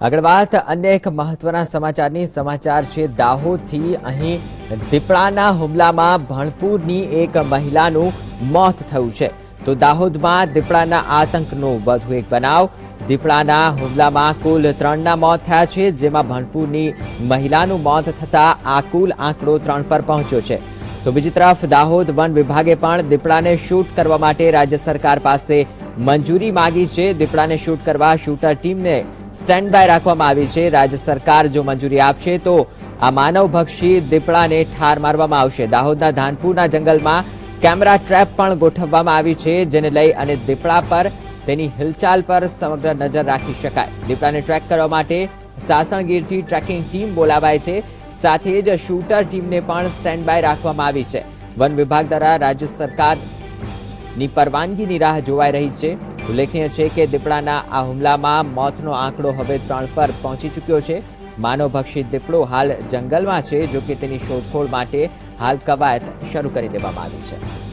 આગળ વાત અન્ય એક મહત્વના સમાચારની. સમાચાર છે, દાહોદથી અહીં દીપડાના હુમલામાં ભણપુરની એક મહિલાનું મોત થયું છે. તો દાહોદમાં દીપડાના આતંકનો વધુ એક બનાવ. દીપડાના હુમલામાં કુલ ત્રણના મોત થયા છે, જેમાં ભણપુરની મહિલાનું મોત થતાં આ કુલ આંકડો ત્રણ પર પહોંચ્યો છે. તો બીજી તરફ દાહોદ વન વિભાગે પણ દીપડાને શૂટ કરવા માટે રાજ્ય સરકાર પાસે મંજૂરી માંગી છે. દીપડાને શૂટ કરવા શૂટર ટીમને સ્ટેન્ડ બાય રાખવામાં આવી છે. રાજ્ય સરકાર જો મંજૂરી આપશે તો આ માનવભક્ષી દીપડાને ઠાર મારવામાં આવશે. દાહોદના ધાનપુરના જંગલમાં કેમેરા ટ્રેપ પણ ગોઠવવામાં આવી છે, જેને લઈ અને દીપડા પર તેની હિલચાલ પર સમગ્ર નજર રાખી શકાય. દીપડાને ટ્રેક કરવા માટે સાસણગીરથી ટ્રેકિંગ ટીમ બોલાવાય છે. સાથે જ શૂટર ટીમને પણ સ્ટેન્ડ બાય રાખવામાં આવી છે. વન વિભાગ દ્વારા રાજ્ય સરકારની પરવાનગીની રાહ જોવાઈ રહી છે. ઉલ્લેખનીય છે કે દીપડાના આ હુમલામાં મોતનો આંકડો હવે ત્રણ પર પહોંચી ચૂક્યો છે. માનવભક્ષી દીપડો હાલ જંગલમાં છે જો કે તેની શોધખોળ માટે હાલ કવાયત શરૂ કરી દેવામાં આવી છે.